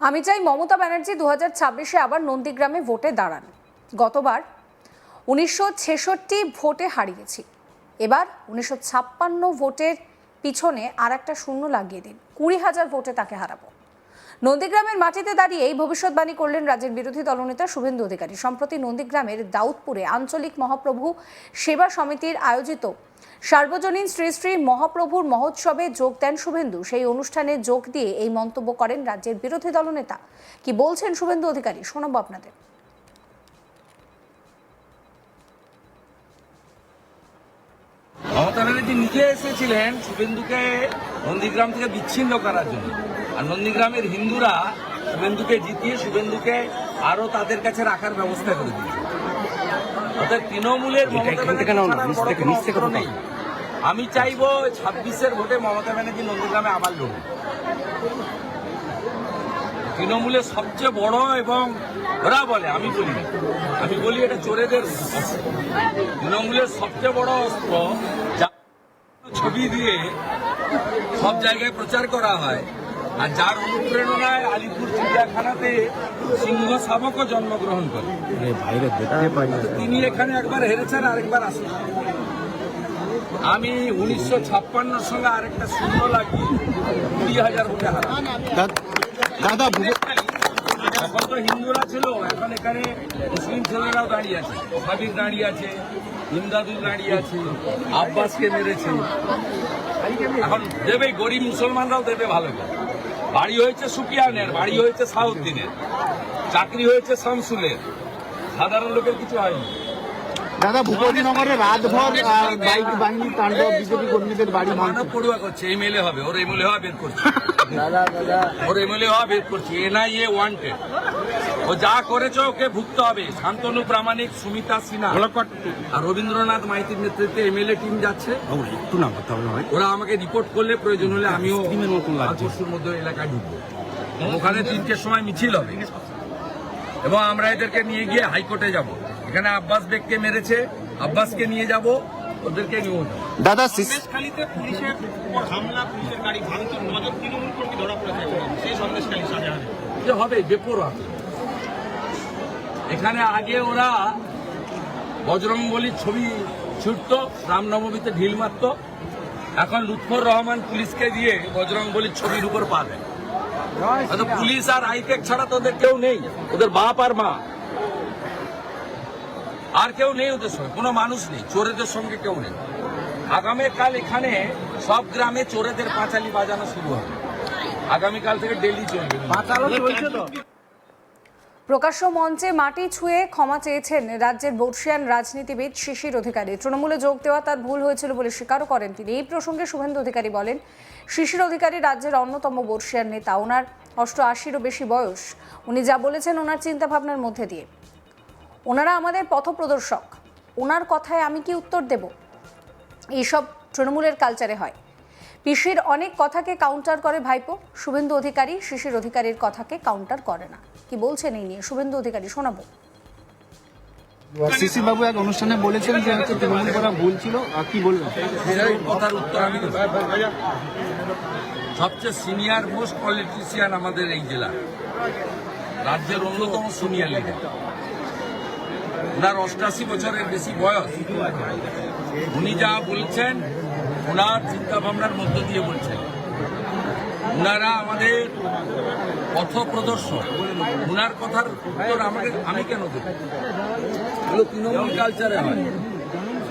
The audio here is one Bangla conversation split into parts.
আমি চাই মমতা ব্যানার্জি দু হাজার ছাব্বিশে আবার নন্দীগ্রামে ভোটে দাঁড়ান। গতবার উনিশশো ছেষট্টি ভোটে হারিয়েছি। এবার উনিশশো ছাপ্পান্ন ভোটের পিছনে আর একটা শূন্য লাগিয়ে দিন। কুড়ি হাজার ভোটে তাকে হারাবো। নন্দীগ্রামের মাটিতে দাঁড়িয়েই ভবিষ্যৎবাণী করলেন রাজ্যের বিরোধী দলনেতা শুভেন্দু অধিকারী। সম্প্রতি নন্দীগ্রামের দাউদপুরে আঞ্চলিক মহাপ্রভু সেবা সমিতির আয়োজিত সার্বজনীন শ্রী শ্রী মহাপ্রভুর মহোৎসবে যোগ দেন শুভেন্দু। সেই অনুষ্ঠানে যোগ দিয়ে এই মন্তব্য করেন রাজ্যের বিরোধী দলনেতা। কি বলছেন শুভেন্দু অধিকারী? শোনাবো আপনাদের। মমতা ব্যানার্জি নিজে এসেছিলেন শুভেন্দুকে নন্দীগ্রাম থেকে বিচ্ছিন্ন করার জন্য। আর নন্দীগ্রামের হিন্দুরা শুভেন্দুকে জিতিয়ে শুভেন্দুকে আরও তাদের কাছে রাখার ব্যবস্থা করে দিয়েছে। অর্থাৎ তৃণমূলের। নেই। আমি চাইব ছাব্বিশের ভোটে মমতা ব্যানার্জি নন্দীগ্রামে আবার লড়ুন তৃণমূলের সবচেয়ে বড় এবং ওরা বলে আমি বলি আমি বলি এটা চোরেদের তৃণমূলের সবচেয়ে বড় অস্ত্র যা ছবি দিয়ে সব জায়গায় প্রচার করা হয় আর যার অনুপ্রেরণায় আলিপুর চিড়িয়াখানাতে সিংহ শাবকও জন্মগ্রহণ করে। না। তিনি এখানে একবার হেরেছেন আরেকবার আসেন। আমি উনিশশো ছাপ্পান্নর সঙ্গে আরেকটা শূন্য লাগিয়ে কুড়ি হাজার ভোটে হারাম দাদা- এখন তো হিন্দুরা ছিল এখন এখানে মুসলিম ছেলেরাও দাঁড়িয়ে আছে। সাবির দাঁড়িয়ে আছে ইমদাদুল দাঁড়িয়ে আছে আব্বাসকে মেরেছে। এখন দেবে গরিব মুসলমানরাও দেবে ভালো করে। বাড়ি হয়েছে সুপিয়ানের বাড়ি হয়েছে সাউদ্দিনের চাকরি হয়েছে শামসুলের। সাধারণ লোকের কিছু হয়নি। দাদা ভূপতিনগরে রাতভর বাইক বাহিনী তাণ্ডব বিজেপি কর্মীদের বাড়ি মানব ভাঙছে পড়ুয়া করছে এমএলএ হবে ওর এমএলএ হওয়া বের করছে। ওর এমএলএ হওয়া বের করছে এনআইএ ওয়ান্টেড ও যা করেছে ওকে ভুগতে হবে। শান্তনু প্রামাণিক সুমিতা সিনহা। আর রবীন্দ্রনাথ মাইতির নেতৃত্বে এমএলএ টিম যাচ্ছে। একটু না কথা হবে ভাই। ওরা আমাকে রিপোর্ট করলে প্রয়োজন হলে আমিও মতন লাগছে। পরশুর মধ্যে এলাকায় ঢুকবো। ওখানে তিনটের সময় মিছিল হবে। এবং আমরা এদেরকে নিয়ে গিয়ে হাইকোর্টে যাব। এখানে আব্বাস বেগকে মেরেছে আব্বাসকে নিয়ে যাব ওদেরকে নিয়েও যাব। দাদা সন্দেশখালীতে পুলিশের উপর হামলা পুলিশের গাড়ি ভাঙচুর নজর তৃণমূল কর্মী ধরা পড়েছে সেই সন্দেশখালী শাহজাহানে যে হবে বেপরোয়া। এখানে আগে ওরা বজরং বলির ছবি ছুটত রামনবমীতে ঢিল মারত। এখন লুৎফর রহমান পুলিশকে দিয়ে বজরং বলির ছবির উপর পা দেয়। পুলিশ আর আইটেক ছাড়া তো ওদের কেউ নেই। ওদের বাপ আর মা। আর কেউ নেই ওদের সঙ্গে কোনো মানুষ নেই চোরেদের সঙ্গে কেউ নেই। আগামীকাল এখানে সব গ্রামে চোরেদের পাঁচালি বাজানো শুরু হবে। আগামীকাল থেকে ডেলি চলবে। প্রকাশ্য মঞ্চে মাটি ছুঁয়ে ক্ষমা চেয়েছেন রাজ্যের বর্ষিয়ান রাজনীতিবিদ শিশির অধিকারী। তৃণমূলে যোগ দেওয়া তার ভুল হয়েছিল বলে স্বীকারও করেন তিনি। এই প্রসঙ্গে শুভেন্দু অধিকারী বলেন শিশির অধিকারী রাজ্যের অন্যতম বর্ষিয়ান নেতা। ওনার অষ্ট আশিরও বেশি বয়স। উনি যা বলেছেন ওনার চিন্তাভাবনার মধ্যে দিয়ে। ওনারা আমাদের পথপ্রদর্শক। ওনার কথায় আমি কি উত্তর দেব? এইসব তৃণমূলের কালচারে হয়। পিসির অনেক কথাকে কাউন্টার করে ভাইপো। শুভেন্দু অধিকারী শিশির অধিকারীর কথাকে কাউন্টার করে না। কি বলছেন এই নিয়ে? শুভেন্দু অধিকারী শোনাবো। বাবু এক অনুষ্ঠানে বলেছেন যে হচ্ছে তৃণমূল করা ভুল ছিল। আর কি বলবেন? কথার উত্তর আমি সবচেয়ে সিনিয়র মোস্ট পলিটিশিয়ান আমাদের এই জেলার। রাজ্যের অন্যতম সিনিয়র লিডার ওনার অষ্টাশি বছরের বেশি বয়স। উনি যা বলছেন, ওনার চিন্তা ভাবনার মধ্য দিয়ে বলছেন। ওনারা আমাদের পথ প্রদর্শক ওনার কথার উত্তর আমাকে, আমি কেন দেব? তৃণমূল কালচারে হয়।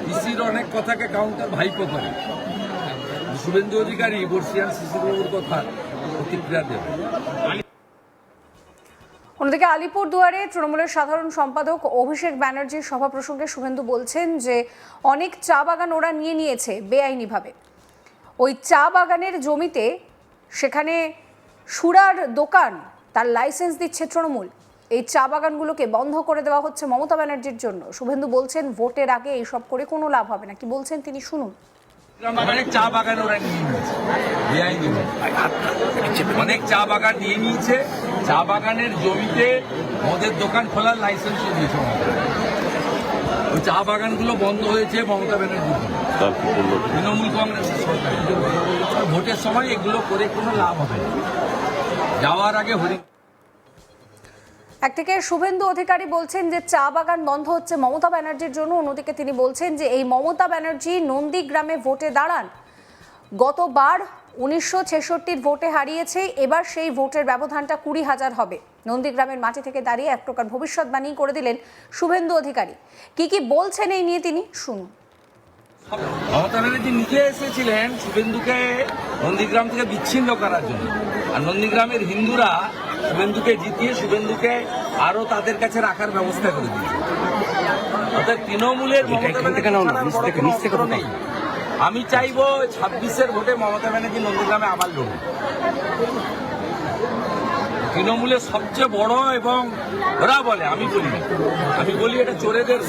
পিসির অনেক কথাকে কাউন্টার ভাইপো করে। শুভেন্দু অধিকারী বর্ষিয়ান শিশুবাবুর কথা প্রতিক্রিয়া দেবে। অন্যদিকে আলিপুর দুয়ারে তৃণমূলের সাধারণ সম্পাদক অভিষেক ব্যানার্জির সভা প্রসঙ্গে শুভেন্দু বলছেন যে, অনেক চা বাগান ওরা নিয়ে নিয়েছে বেআইনিভাবে। ওই চা বাগানের জমিতে সেখানে সুরার দোকান, তার লাইসেন্স দিচ্ছে তৃণমূল। এই চা বাগানগুলোকে বন্ধ করে দেওয়া হচ্ছে মমতা ব্যানার্জির জন্য। শুভেন্দু বলছেন, ভোটের আগে এইসব করে কোনো লাভ হবে না। কি বলছেন তিনি শুনুন। অনেক চা বাগান ওরা নিয়ে নিয়েছে। অনেক চা বাগান নিয়ে নিয়েছে। চা বাগানের জমিতে মদের দোকান খোলার লাইসেন্স দিয়েছে। ওই চা বাগানগুলো বন্ধ হয়েছে মমতা ব্যানার্জি। তৃণমূল কংগ্রেসের সরকার। ভোটের সময় এগুলো করে কোনো লাভ হবে না। যাওয়ার আগে হরি একদিকে শুভেন্দু অধিকারী বলছেন যে চা বাগান বন্ধ হচ্ছে মমতা ব্যানার্জির জন্য, অন্যদিকে তিনি বলছেন যে এই মমতা ব্যানার্জি নন্দীগ্রামে ভোটে দাঁড়ান। গতবার উনিশশো ছেষট্টির ভোটে হারিয়েছে, এবার সেই ভোটের ব্যবধানটা কুড়ি হাজার হবে। নন্দীগ্রামের মাটি থেকে দাঁড়িয়ে এক প্রকার ভবিষ্যৎবাণী করে দিলেন শুভেন্দু অধিকারী। কি কি বলছেন এই নিয়ে তিনি? শুনুন। মমতা ব্যানার্জি নিজে এসেছিলেন শুভেন্দুকে নন্দীগ্রাম থেকে বিচ্ছিন্ন করার জন্য। আর নন্দীগ্রামের হিন্দুরা শুভেন্দুকে জিতিয়ে শুভেন্দুকে আরও তাদের কাছে রাখার ব্যবস্থা করে দিয়েছে। অর্থাৎ তৃণমূলের নেই। আমি চাইব ছাব্বিশের ভোটে মমতা ব্যানার্জি নন্দীগ্রামে আবার লড়ুন তৃণমূলের সবচেয়ে বড় এবং ওরা বলে আমি বলি আমি বলি এটা চোরেদের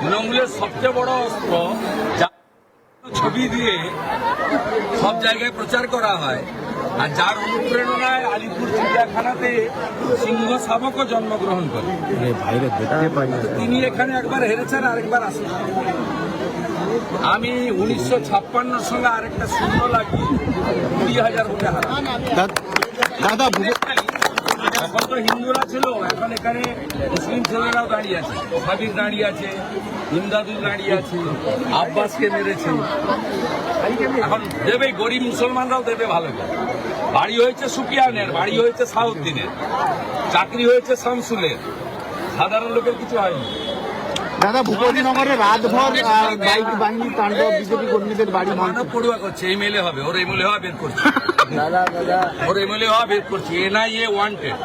তৃণমূলের সবচেয়ে বড় অস্ত্র যা ছবি দিয়ে সব জায়গায় প্রচার করা হয় আর যার অনুপ্রেরণায় আলিপুর চিড়িয়াখানাতে সিংহ শাবকও জন্মগ্রহণ করে। তিনি এখানে একবার হেরেছেন আরেকবার আসেন। আমি উনিশশো ছাপ্পান্নর সঙ্গে আরেকটা শূন্য লাগিয়ে কুড়ি হাজার ভোটে দাদা এখন তো হিন্দুরা ছিল এখন এখানে মুসলিম ছেলেরাও দাঁড়িয়ে আছে সাবির দাঁড়িয়ে আছে ইমদাদু দাঁড়িয়ে আছে আব্বাসকে মেরেছে। এখন দেবে গরিব মুসলমানরাও দেবে ভালো করে। বাড়ি হয়েছে সুকিয়ানের বাড়ি হয়েছে সাউদ্দিনের চাকরি হয়েছে শামসুলের। সাধারণ লোকের কিছু হয়নি। দাদা ভূপতিনগরে রাতভর বাইক বাহিনীর তাণ্ডব বিজেপি কর্মীদের বাড়ি মানব পড়ুয়া করছে এমএলএ হবে ওর এমএলএ হওয়া বের করছে। ওর এমএলএ হওয়া বের করছে এনআইএ ওয়ান্টেড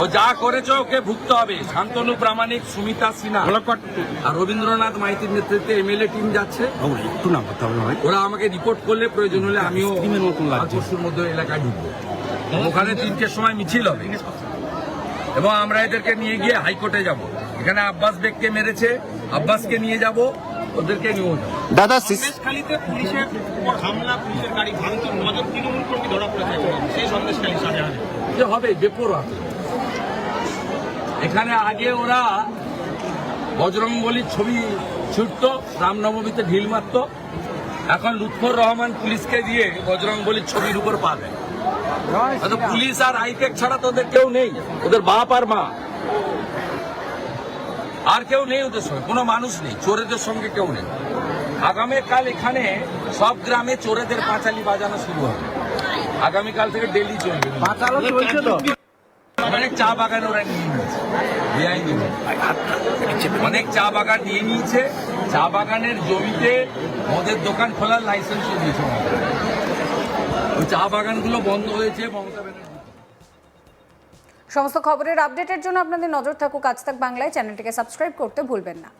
ও যা করেছে ওকে ভুগতে হবে। শান্তনু প্রামাণিক সুমিতা সিনহা। আর রবীন্দ্রনাথ মাইতির নেতৃত্বে এমএলএ টিম যাচ্ছে। একটু না করতে হবে ভাই। ওরা আমাকে রিপোর্ট করলে প্রয়োজন হলে আমিও আর পরশুর মধ্যে এলাকায় ঢুকবো। ওখানে তিনটের সময় মিছিল হবে। এবং আমরা এদেরকে নিয়ে গিয়ে হাইকোর্টে যাব। এখানে আব্বাস বেগকে মেরেছে। আব্বাসকে নিয়ে যাব। ওদেরকে দাদা সন্দেশখালীতে পুলিশের উপর হামলা পুলিশের গাড়ি ভাঙচুর নজর তৃণমূল কর্মী ধরা পড়েছে সেই সন্দেশখালী শাহজাহানে যে হবে বেপরোয়া। এখানে আগে ওরা বজরং বলির ছবি ছুটত রামনবমীতে ঢিল মারত। এখন লুৎফর রহমান পুলিশকে দিয়ে বজরং বলির ছবির উপর পাবে পুলিশ আর আইটেক ছাড়া তো ওদের কেউ নেই। ওদের বাপ আর মা। আর কেউ নেই ওদের সঙ্গে কোনো মানুষ নেই চোরেদের সঙ্গে কেউ নেই। আগামীকাল এখানে সব গ্রামে চোরেদের পাঁচালি বাজানো শুরু হবে। আগামীকাল থেকে ডেলি চলবে। অনেক চা বাগান ওরা নিয়ে নিয়েছে বেআইনি অনেক চা বাগান নিয়ে নিয়েছে চা বাগানের জমিতে মদের দোকান খোলার লাইসেন্স দিয়েছে। ওই চা বাগানগুলো বন্ধ হয়েছে মমতা ব্যানার্জি সমস্ত খবরের আপডেটের জন্য আপনাদের নজর থাকুক আজ তাক বাংলায়। চ্যানেলটিকে সাবস্ক্রাইব করতে ভুলবেন না।